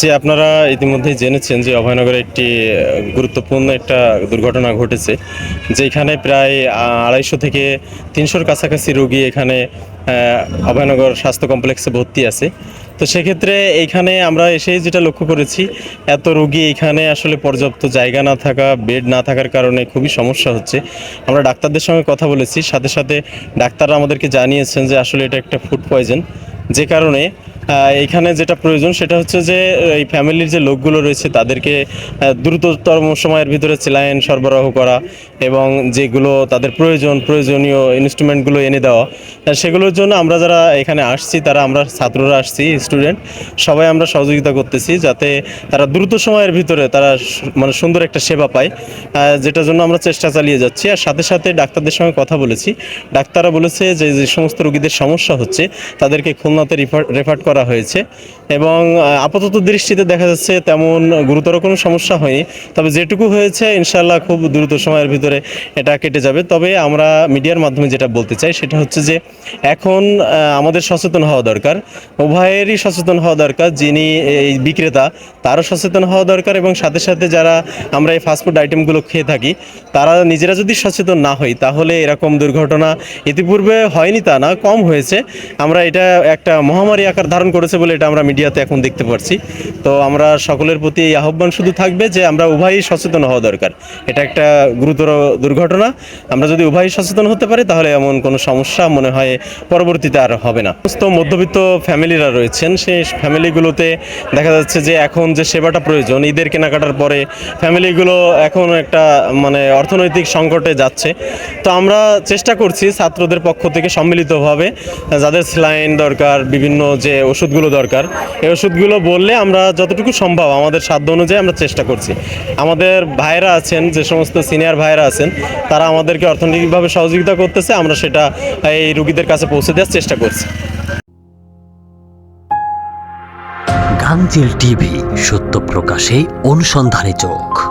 যে আপনারা ইতিমধ্যেই জেনেছেন যে অভয়নগরে একটি গুরুত্বপূর্ণ একটা দুর্ঘটনা ঘটেছে, যেখানে প্রায় আড়াইশো থেকে তিনশোর কাছাকাছি রোগী এখানে অভয়নগর স্বাস্থ্য কমপ্লেক্সে ভর্তি আছে। তো সেক্ষেত্রে এইখানে আমরা এসেই যেটা লক্ষ্য করেছি, এত রোগী এখানে আসলে পর্যাপ্ত জায়গা না থাকা, বেড না থাকার কারণে খুবই সমস্যা হচ্ছে। আমরা ডাক্তারদের সঙ্গে কথা বলেছি, সাথে সাথে ডাক্তাররা আমাদেরকে জানিয়েছেন যে আসলে এটা একটা ফুড পয়জন, যে কারণে এখানে যেটা প্রয়োজন সেটা হচ্ছে যে এই ফ্যামিলির যে লোকগুলো রয়েছে তাদেরকে দ্রুততম সময়ের ভিতরে চেলাইন সরবরাহ করা এবং যেগুলো তাদের প্রয়োজন, প্রয়োজনীয় ইনস্ট্রুমেন্টগুলো এনে দেওয়া সেগুলোর জন্য আমরা যারা এখানে আসছি, তারা আমরা ছাত্ররা আসছি স্টুডেন্ট সবাই আমরা সহযোগিতা করতেছি যাতে তারা দ্রুত সময়ের ভিতরে তারা মানে সুন্দর একটা সেবা পায় যেটার জন্য আমরা চেষ্টা চালিয়ে যাচ্ছি। আর সাথে সাথে ডাক্তারদের সঙ্গে কথা বলেছি। ডাক্তাররা বলেছে যে যে সমস্ত রোগীদের সমস্যা হচ্ছে, তাদেরকে খুলনাতে রিফার রেফার করা হয়েছে। এবং আপাতত দৃষ্টিতে দেখা যাচ্ছে তেমন গুরুতর কোনো সমস্যা হয়নি। তবে যেটুকু হয়েছে ইনশাল্লাহ খুব দ্রুত সময়ের ভিতরে এটা কেটে যাবে। তবে আমরা মিডিয়ার মাধ্যমে যেটা বলতে চাই, সেটা হচ্ছে যে, এখন আমাদের সচেতন হওয়া দরকার। উভয়েরই সচেতন হওয়া দরকার, যিনি এই বিক্রেতা, তারও সচেতন হওয়া দরকার এবং সাথে সাথে যারা আমরা এই ফাস্টফুড আইটেমগুলো খেয়ে থাকি, তারা নিজেরা যদি সচেতন না হই তাহলে এরকম দুর্ঘটনা ইতিপূর্বে হয়নি তা না, কম হয়েছে। আমরা এটা একটা মহামারী আকার ধারণ করেছে বলে এটা আমরা মিডিয়াতে এখন দেখতে পাচ্ছি তো আমরা সকলের প্রতি এই আহ্বান শুধু থাকবে যে আমরা উভয়ই সচেতন হওয়া দরকার। এটা একটা গুরুতর দুর্ঘটনা। আমরা যদি উভয়ই সচেতন হতে পারি, তাহলে এমন কোনো সমস্যা মনে হয় পরবর্তীতে আর হবে না। সমস্ত মধ্যবিত্ত ফ্যামিলিরা রয়েছেন। সেই ফ্যামিলিগুলোতে দেখা যাচ্ছে যে এখন যে সেবাটা প্রয়োজন, ঈদের কেনাকাটার পরে ফ্যামিলিগুলো এখন একটা মানে অর্থনৈতিক সংকটে যাচ্ছে। তো আমরা চেষ্টা করছি ছাত্রদের পক্ষ থেকে সম্মিলিতভাবে যাদের স্লাইন দরকার, বিভিন্ন যে ওষুধগুলো দরকার এই ওষুধগুলো বললে আমরা যতটুকু সম্ভব আমাদের সাধ্য অনুযায়ী আমরা চেষ্টা করছি। আমাদের ভাইরা আছেন, যে সমস্ত সিনিয়র ভাইরা আছেন, তারা আমাদেরকে অর্থনৈতিকভাবে সহযোগিতা করতেছে, আমরা সেটা এই রুগীদের কাছে পৌঁছে দেওয়ার চেষ্টা করছি। গাঙ্গেল টিভি, সত্য প্রকাশে অনুসন্ধানে চোখ।